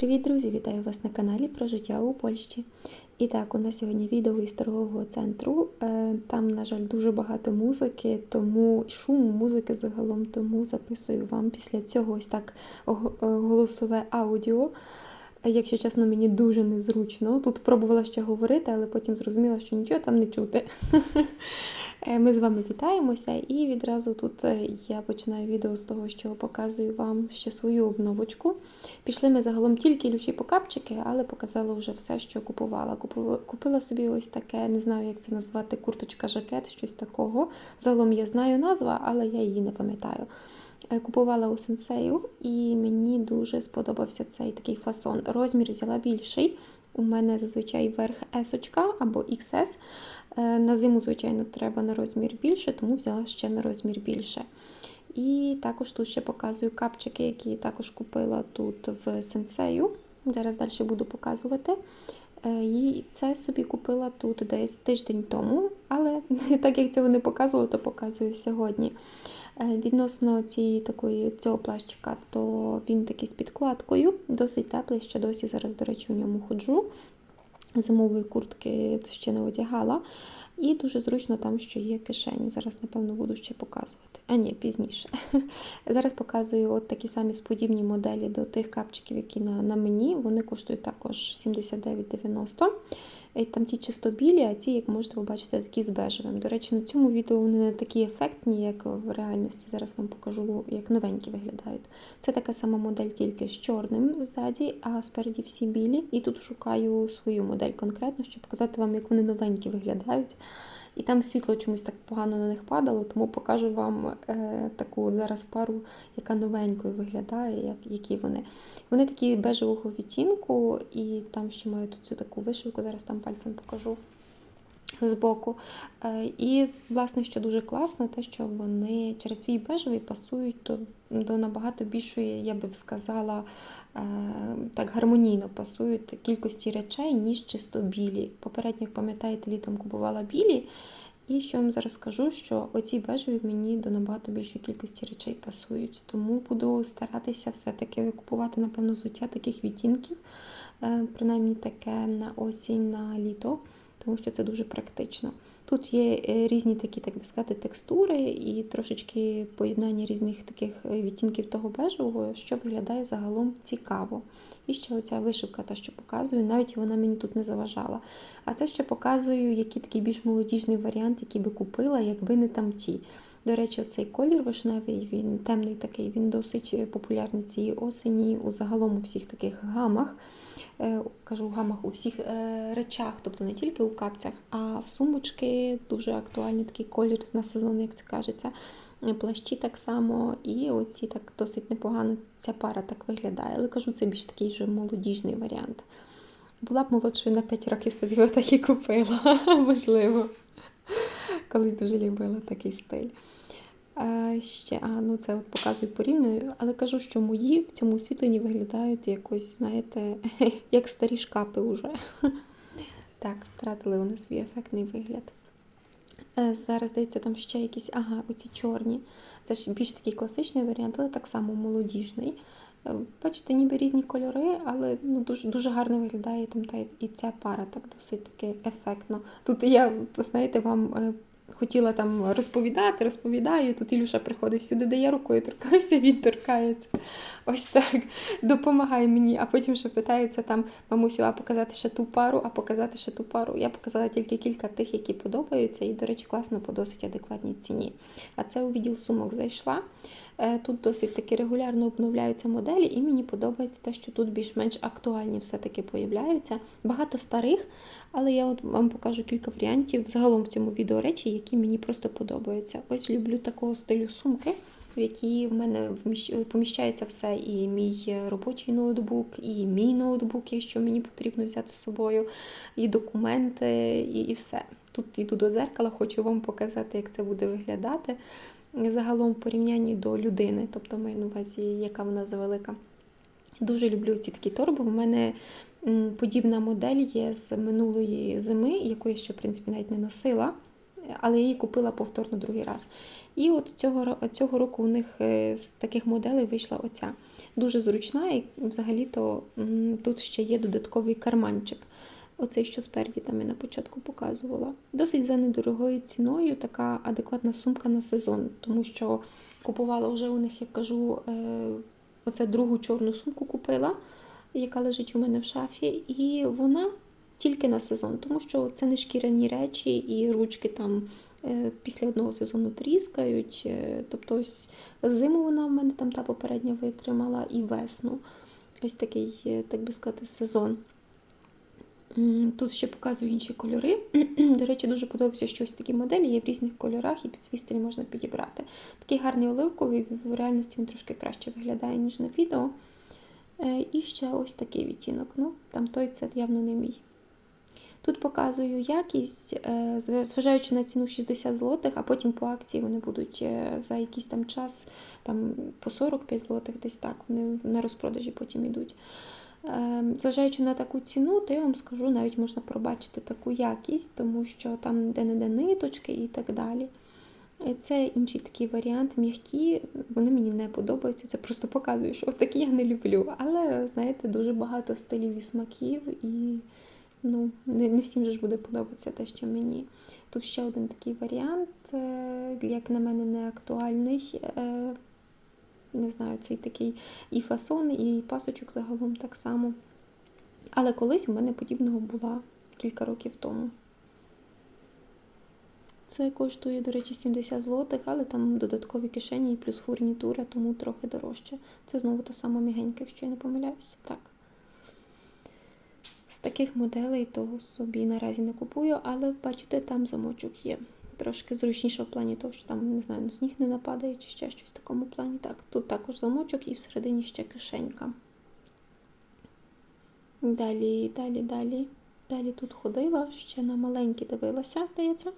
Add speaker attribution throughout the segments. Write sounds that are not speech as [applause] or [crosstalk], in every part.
Speaker 1: Привіт, друзі! Вітаю вас на каналі про життя у Польщі. І так, у нас сьогодні відео із торгового центру. Е, Там, на жаль, дуже багато музики, тому шуму музики загалом, тому записую вам після цього ось так е, голосове аудіо. Якщо чесно, мені дуже незручно. Тут пробувала ще говорити, але потім зрозуміла, що нічого там не чути. [laughs] Е, Ми з вами вітаємося, і відразу тут е, я починаю відео з того, що показую вам ще свою обновочку. Пішли ми загалом тільки ілюші покапчики, але показала вже все, що купувала. Купила, купила собі ось таке, не знаю, як це назвати, курточка-жакет, щось такого. Загалом я знаю назва, але я її не пам'ятаю. Е, Купувала у сенсею, і мені дуже сподобався цей такий фасон. Розмір взяла більший. У мене зазвичай верх S або XS. Е, На зиму, звичайно, треба на розмір більше, тому взяла ще на розмір більше. І також тут ще показую капчики, які також купила тут в сенсею. Зараз далі буду показувати. Е, І це собі купила тут десь тиждень тому, але [laughs] так як цього не показувала, то показую сьогодні. Е, Відносно цієї такої цього плащика, то він такий з підкладкою, досить теплий, ще досі зараз, до речі, у ньому ходжу. Зимової куртки ще не одягала. І дуже зручно там, що є кишені. Зараз, напевно, буду ще показувати. А ні, пізніше. [laughs] Зараз показую от такі самі сподібні моделі до тих капчиків, які на, на мені. Вони коштують також 79,90. Там ті чисто білі, а ті, як можете побачити, такі з бежевим. До речі, на цьому відео вони не такі ефектні, як в реальності. Зараз вам покажу, як новенькі виглядають. Це така сама модель, тільки з чорним ззаді, а спереді всі білі. І тут шукаю свою модель конкретно, щоб показати вам, як вони новенькі виглядають. І там світло чомусь так погано на них падало, тому покажу вам е, таку зараз пару, яка новенькою виглядає, як, які вони. Вони такі бежевого відтінку, і там ще мають цю таку вишивку, зараз там пальцем покажу збоку. Е, І, власне, що дуже класно, те, що вони через свій бежевий пасують до, до набагато більшої, я би сказала, е, так гармонійно пасують кількості речей, ніж чисто білі. Попередньо, як пам'ятаєте, літом купувала білі. І що вам зараз скажу, що оці бежеві мені до набагато більшої кількості речей пасують. Тому буду старатися все-таки купувати, напевно, взуття таких відтінків, е, принаймні таке на осінь, на літо, тому що це дуже практично. Тут є е, різні такі, так би сказати, текстури і трошечки поєднання різних таких е, відтінків того бежевого, що виглядає загалом цікаво. І ще оця вишивка, та що показую, навіть вона мені тут не заважала. А це ще показую, який такий більш молодіжний варіант, який би купила, якби не там ті. До речі, цей колір вишневий, він темний такий, він досить е, популярний цієї осені у загалом у всіх таких гамах. Е, Кажу, в гамах у всіх е, речах, тобто не тільки у капцях, а в сумочки дуже актуальний такий колір на сезон, як це кажеться. Плащі так само, і оці так досить непогано ця пара так виглядає. Але кажу, це більш такий вже молодіжний варіант. Була б молодшою на 5 років собі отак і купила, [laughs] можливо. Коли дуже любила такий стиль. А, ще, а, ну це от показую порівнюю, але кажу, що мої в цьому освітленні виглядають якось, знаєте, [laughs] як старі шкапи вже. [laughs] Так, втратили вони свій ефектний вигляд. Е, Зараз, здається, там ще якісь, ага, оці чорні. Це ж більш такий класичний варіант, але так само молодіжний. Е, Бачите, ніби різні кольори, але ну, дуже, дуже гарно виглядає там та і ця пара так досить таки ефектно. Тут я, знаєте, вам е, хотіла там розповідати, розповідаю. Тут Ілюша приходить сюди, де я рукою торкаюся, він торкається. Ось так допомагає мені. А потім ще питається там мамусю, а показати ще ту пару, а показати ще ту пару. Я показала тільки кілька тих, які подобаються, і, до речі, класно по досить адекватній ціні. А це у відділ сумок зайшла. Е, Тут досить таки регулярно обновляються моделі, і мені подобається те, що тут більш-менш актуальні все-таки появляються. Багато старих, але я от вам покажу кілька варіантів загалом в цьому відео речі, які мені просто подобаються. Ось люблю такого стилю сумки, в якій в мене поміщається все, і мій робочий ноутбук, і мій ноутбук, якщо мені потрібно взяти з собою, і документи, і, і все. Тут йду до дзеркала, хочу вам показати, як це буде виглядати загалом в порівнянні до людини, тобто маю на увазі, яка вона завелика. Дуже люблю ці такі торби. У мене подібна модель є з минулої зими, яку я ще, в принципі, навіть не носила. але я її купила повторно другий раз. І от цього, цього року у них е, з таких моделей вийшла оця. Дуже зручна, і взагалі-то тут ще є додатковий карманчик. Оцей, що спереді там я на початку показувала. Досить за недорогою ціною, така адекватна сумка на сезон, тому що купувала вже у них, як кажу, е, оце другу чорну сумку купила, яка лежить у мене в шафі, і вона тільки на сезон, тому що це не шкіряні речі, і ручки там е, після одного сезону тріскають. е, Тобто ось зиму вона в мене там та попередня витримала, і весну. Ось такий, так би сказати, сезон. Тут ще показую інші кольори. [clears throat] До речі, дуже подобається, що ось такі моделі є в різних кольорах і під свій стиль можна підібрати. Такий гарний оливковий, в реальності він трошки краще виглядає, ніж на відео. Е, І ще ось такий відтінок. Ну, там той це явно не мій. Тут показую якість, е, зважаючи на ціну 60 злотих, а потім по акції вони будуть е, за якийсь там час там, по 45 злотих, десь так, вони на розпродажі потім йдуть. Е, Зважаючи на таку ціну, то я вам скажу, навіть можна пробачити таку якість, тому що там де-не-де ниточки і так далі. Е, Це інший такий варіант, м'які, вони мені не подобаються. Це просто показує, що такі я не люблю. Але, знаєте, дуже багато стилів і смаків, і ну, не, не всім же ж буде подобатися те, що мені. Тут ще один такий варіант, е, як на мене, не актуальний. Не знаю, цей такий і фасон, і пасочок загалом так само. Але колись у мене подібного була кілька років тому. Це коштує, до речі, 70 злотих, але там додаткові кишені і плюс фурнітура, тому трохи дорожче. Це знову та сама мігенька, якщо я не помиляюся. Так. З таких моделей того собі наразі не купую, але бачите, там замочок є. Трошки зручніше в плані того, що там, не знаю, ну, сніг не нападає чи ще щось в такому плані. Так, тут також замочок і всередині ще кишенька. Далі, далі, далі. Далі тут ходила, ще на маленькі дивилася, здається.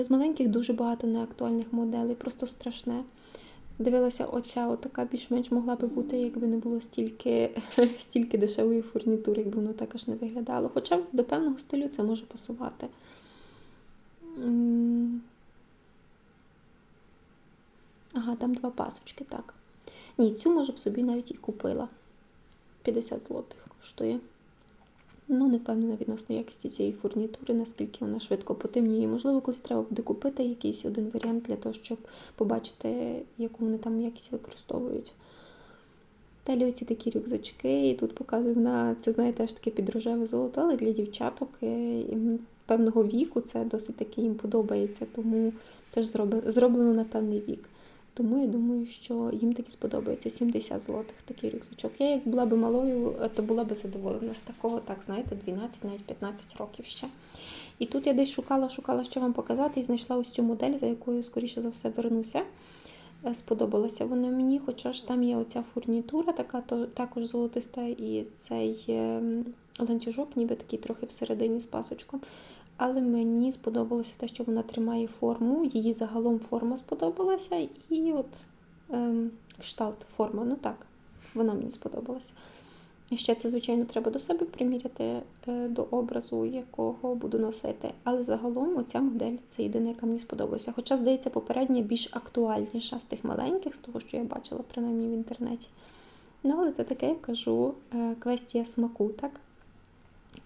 Speaker 1: З маленьких дуже багато неактуальних моделей, просто страшне. Дивилася, оця от така більш-менш могла би бути, якби не було стільки, [laughs] стільки дешевої фурнітури, якби воно також не виглядало. Хоча до певного стилю це може пасувати. Ага, там два пасочки, так. Ні, цю, може б собі навіть і купила. 50 злотих коштує. Ну, не впевнена відносно якості цієї фурнітури, наскільки вона швидко потемніє. Можливо, колись треба буде купити якийсь один варіант для того, щоб побачити, яку вони там якість використовують. Далі оці такі рюкзачки, і тут показую на це, знаєте, теж таке підрожеве золото, але для дівчаток е, певного віку це досить таки їм подобається, тому це ж зроблено на певний вік. Тому я думаю, що їм таки сподобається 70 злотих такий рюкзачок. Я як була би малою, е, то була би задоволена з такого, так знаєте, 12, навіть 15 років ще. І тут я десь шукала, шукала, що вам показати, і знайшла ось цю модель, за якою, скоріше за все, вернуся. Е, Сподобалася вона мені, хоча ж там є оця фурнітура, така то також золотиста, і цей ем, ланцюжок, ніби такий трохи всередині з пасочком. Але мені сподобалося те, що вона тримає форму, її загалом форма сподобалася, і от ем, кшталт, форма, ну так, вона мені сподобалася. Ще це, звичайно, треба до себе приміряти е, до образу, якого буду носити. Але загалом оця модель це єдина, яка мені сподобалася. Хоча, здається, попередня більш актуальніша з тих маленьких, з того, що я бачила принаймні в інтернеті. Ну, але це таке, я кажу, е, квестія смаку, так?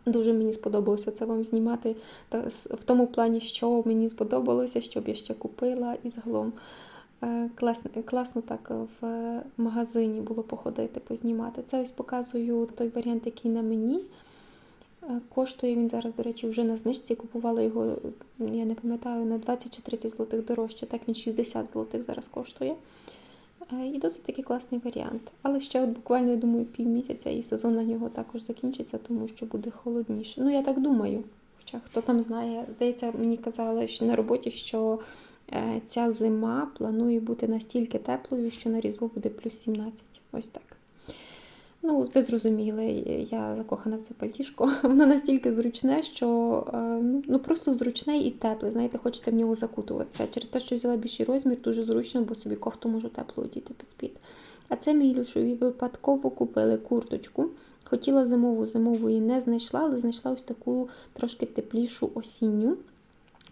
Speaker 1: Дуже мені сподобалося це вам знімати в тому плані, що мені сподобалося, що б я ще купила, і загалом е, класно, класно так в е, магазині було походити, познімати. Це ось показую той варіант, який на мені. Е, Коштує він зараз, до речі, вже на знижці. Купувала його, я не пам'ятаю, на 20 чи 30 злотих дорожче. Так він 60 злотих зараз коштує. Е, І досить такий класний варіант. Але ще от буквально, я думаю, півмісяця і сезон на нього також закінчиться, тому що буде холодніше. Ну, я так думаю. Хоча хто там знає, здається, мені казали що на роботі, що е, ця зима планує бути настільки теплою, що на Різдво буде плюс 17. Ось так. Ну, ви зрозуміли, я закохана в це пальтішко. [laughs] Воно настільки зручне, що е, ну, ну просто зручне і тепле. Знаєте, хочеться в нього закутуватися. Через те, що взяла більший розмір, дуже зручно, бо собі кофту можу теплу одіти під спід. А це ми Ілюшові випадково купили курточку. Хотіла зимову, зимову її не знайшла, але знайшла ось таку трошки теплішу осінню.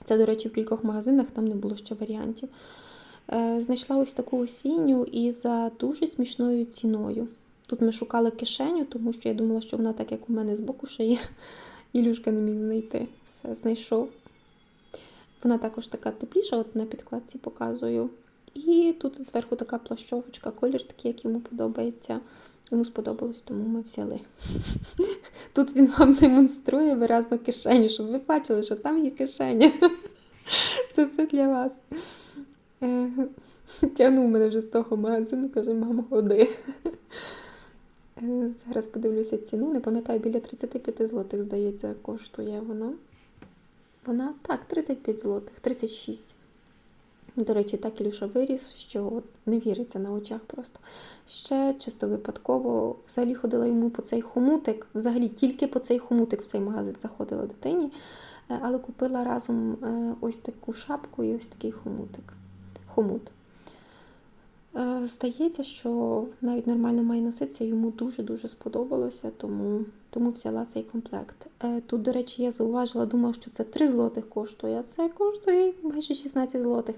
Speaker 1: Це, до речі, в кількох магазинах там не було ще варіантів. Е, Знайшла ось таку осінню і за дуже смішною ціною. Тут ми шукали кишеню, тому що я думала, що вона так, як у мене збоку ще є. [laughs] Ілюшка не міг знайти. Все, знайшов. Вона також така тепліша, от на підкладці показую. І тут зверху така плащовочка, колір такий, як йому подобається. Йому сподобалось, тому ми взяли. [laughs] Тут він вам демонструє виразно кишеню, щоб ви бачили, що там є кишеня. [laughs] Це все для вас. Е, Тягнув мене вже з того магазину, каже, мамо, ходи. Зараз подивлюся ціну. Не пам'ятаю, біля 35 злотих, здається, коштує вона. Вона так, 35 злотих, 36. До речі, так Ілюша виріс, що от не віриться на очах просто. Ще чисто випадково взагалі ходила йому по цей хомутик, взагалі тільки по цей хомутик в цей магазин заходила дитині, Е, але купила разом е, ось таку шапку і ось такий хомутик. Хомут. Е, Здається, що навіть нормально має носитися, йому дуже-дуже сподобалося, тому, тому взяла цей комплект. Е, Тут, до речі, я зауважила, думала, що це 3 злотих коштує, а це коштує майже 16 злотих.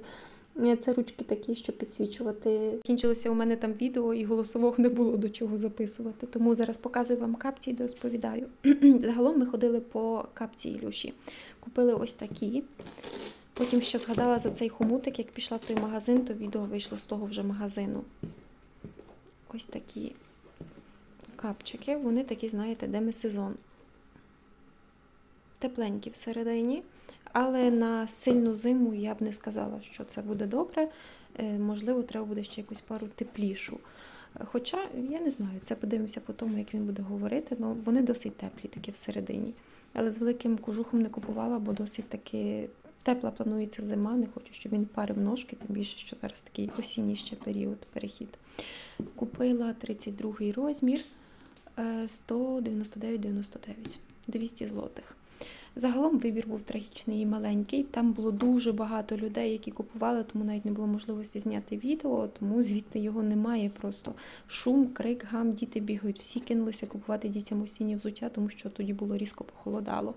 Speaker 1: Е, Це ручки такі, щоб підсвічувати. Кінчилося у мене там відео і голосового не було до чого записувати. Тому зараз показую вам капці і розповідаю. [clears throat] Загалом ми ходили по капці Ілюші. Купили ось такі. Потім ще згадала за цей хомутик, як пішла в той магазин, то відео вийшло з того вже магазину. Ось такі капчики. Вони такі, знаєте, демисезон. Тепленькі всередині. Але на сильну зиму я б не сказала, що це буде добре. Е, Можливо, треба буде ще якусь пару теплішу. Хоча, я не знаю, це подивимося по тому, як він буде говорити. Ну, вони досить теплі такі всередині. Але з великим кожухом не купувала, бо досить таки тепла планується зима. Не хочу, щоб він парив ножки, тим більше, що зараз такий осінній ще період, перехід. Купила 32 розмір е, 199,99, 200 злотих. Загалом вибір був трагічний і маленький. Там було дуже багато людей, які купували, тому навіть не було можливості зняти відео, тому звідти його немає. Просто шум, крик, гам, діти бігають. Всі кинулися купувати дітям осіннє взуття, тому що тоді було різко похолодало.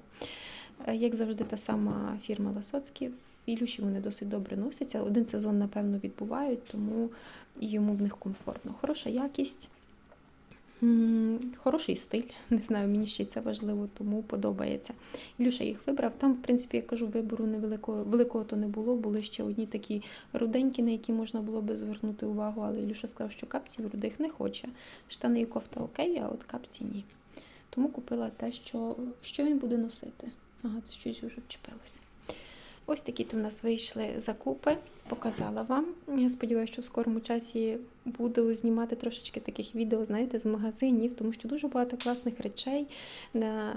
Speaker 1: Е, Як завжди, та сама фірма Ласоцькі. Ілюші вони досить добре носяться. Один сезон, напевно, відбувають, тому йому в них комфортно. Хороша якість. Хороший стиль, не знаю, мені ще це важливо, тому подобається. Ілюша їх вибрав. Там, в принципі, я кажу, вибору невеликого великого то не було. Були ще одні такі руденькі, на які можна було би звернути увагу, але Ілюша сказав, що капців рудих не хоче. Штани і кофта окей, а от капці ні. Тому купила те, що, що він буде носити. Ага, це щось вже вчепилося. Ось такі то в нас вийшли закупи, показала вам. Я сподіваюся, що в скорому часі буду знімати трошечки таких відео, знаєте, з магазинів, тому що дуже багато класних речей,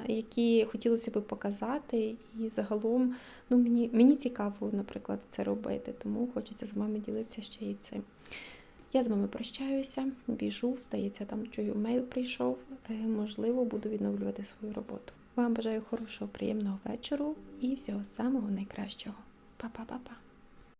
Speaker 1: які хотілося б показати. І загалом ну, мені, мені цікаво, наприклад, це робити, тому хочеться з вами ділитися ще і цим. Я з вами прощаюся, біжу, здається, там чую, мейл прийшов. Е, Можливо, буду відновлювати свою роботу. Вам бажаю хорошого, приємного вечору і всього самого найкращого. Па-па-па-па.